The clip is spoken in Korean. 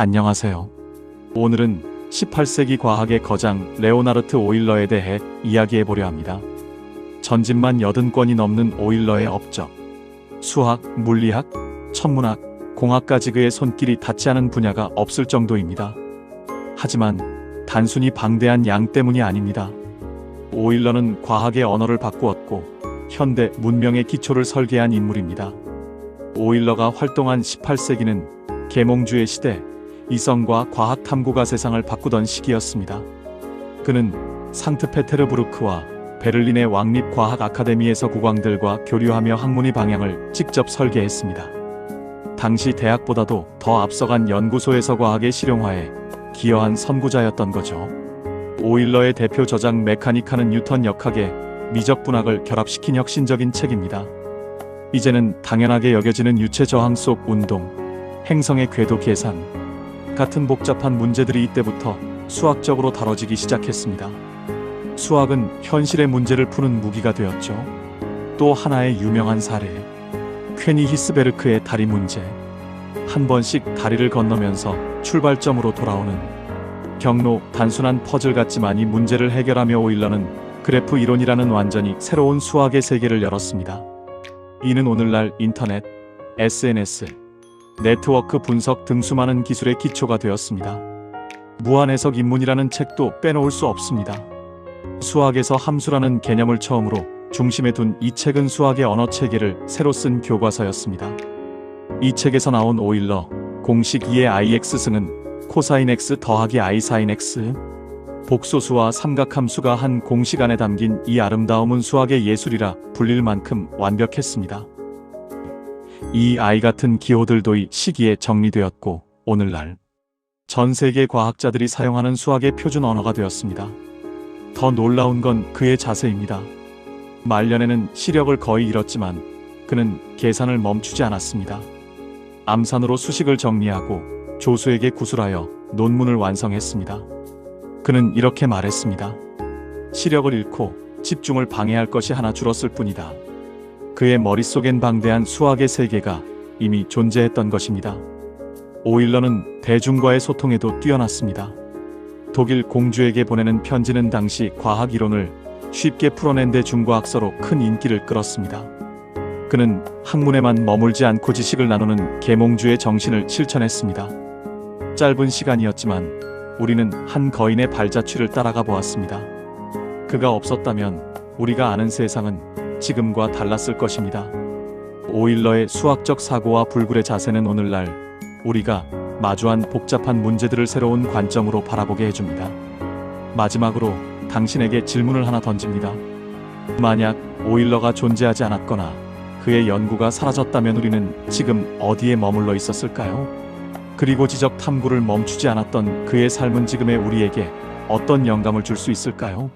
안녕하세요. 오늘은 18세기 과학의 거장 레오나르트 오일러에 대해 이야기해 보려 합니다. 전집만 80권이 넘는 오일러의 업적. 수학, 물리학, 천문학, 공학까지 그의 손길이 닿지 않은 분야가 없을 정도입니다. 하지만 단순히 방대한 양 때문이 아닙니다. 오일러는 과학의 언어를 바꾸었고 현대 문명의 기초를 설계한 인물입니다. 오일러가 활동한 18세기는 계몽주의 시대, 이성과 과학 탐구가 세상을 바꾸던 시기였습니다. 그는 상트페테르부르크와 베를린의 왕립 과학 아카데미에서 국왕들과 교류하며 학문의 방향을 직접 설계했습니다. 당시 대학보다도 더 앞서간 연구소에서 과학의 실용화에 기여한 선구자였던 거죠. 오일러의 대표 저작 메카니카는 뉴턴 역학의 미적 분학을 결합시킨 혁신적인 책입니다. 이제는 당연하게 여겨지는 유체 저항 속 운동, 행성의 궤도 계산 같은 복잡한 문제들이 이때부터 수학적으로 다뤄지기 시작했습니다. 수학은 현실의 문제를 푸는 무기가 되었죠. 또 하나의 유명한 사례. 퀘니 히스베르크의 다리 문제. 한 번씩 다리를 건너면서 출발점으로 돌아오는 경로 단순한 퍼즐 같지만 이 문제를 해결하며 오일러는 그래프 이론이라는 완전히 새로운 수학의 세계를 열었습니다. 이는 오늘날 인터넷, SNS, 네트워크 분석 등 수많은 기술의 기초가 되었습니다. 무한해석 인문이라는 책도 빼놓을 수 없습니다. 수학에서 함수라는 개념을 처음으로 중심에 둔 이 책은 수학의 언어 체계를 새로 쓴 교과서였습니다. 이 책에서 나온 오일러 공식 2의 ix승은 코사인 x 더하기 i 사인 x 복소수와 삼각함수가 한 공식 안에 담긴 이 아름다움은 수학의 예술이라 불릴 만큼 완벽했습니다. 이 아이 같은 기호들도 이 시기에 정리되었고 오늘날 전 세계 과학자들이 사용하는 수학의 표준 언어가 되었습니다. 더 놀라운 건 그의 자세입니다. 말년에는 시력을 거의 잃었지만 그는 계산을 멈추지 않았습니다. 암산으로 수식을 정리하고 조수에게 구술하여 논문을 완성했습니다. 그는 이렇게 말했습니다. 시력을 잃고 집중을 방해할 것이 하나 줄었을 뿐이다. 그의 머릿속엔 방대한 수학의 세계가 이미 존재했던 것입니다. 오일러는 대중과의 소통에도 뛰어났습니다. 독일 공주에게 보내는 편지는 당시 과학 이론을 쉽게 풀어낸 대중과학서로 큰 인기를 끌었습니다. 그는 학문에만 머물지 않고 지식을 나누는 계몽주의 정신을 실천했습니다. 짧은 시간이었지만 우리는 한 거인의 발자취를 따라가 보았습니다. 그가 없었다면 우리가 아는 세상은 지금과 달랐을 것입니다. 오일러의 수학적 사고와 불굴의 자세는 오늘날 우리가 마주한 복잡한 문제들을 새로운 관점으로 바라보게 해줍니다. 마지막으로 당신에게 질문을 하나 던집니다. 만약 오일러가 존재하지 않았거나 그의 연구가 사라졌다면 우리는 지금 어디에 머물러 있었을까요? 그리고 지적 탐구를 멈추지 않았던 그의 삶은 지금의 우리에게 어떤 영감을 줄 수 있을까요?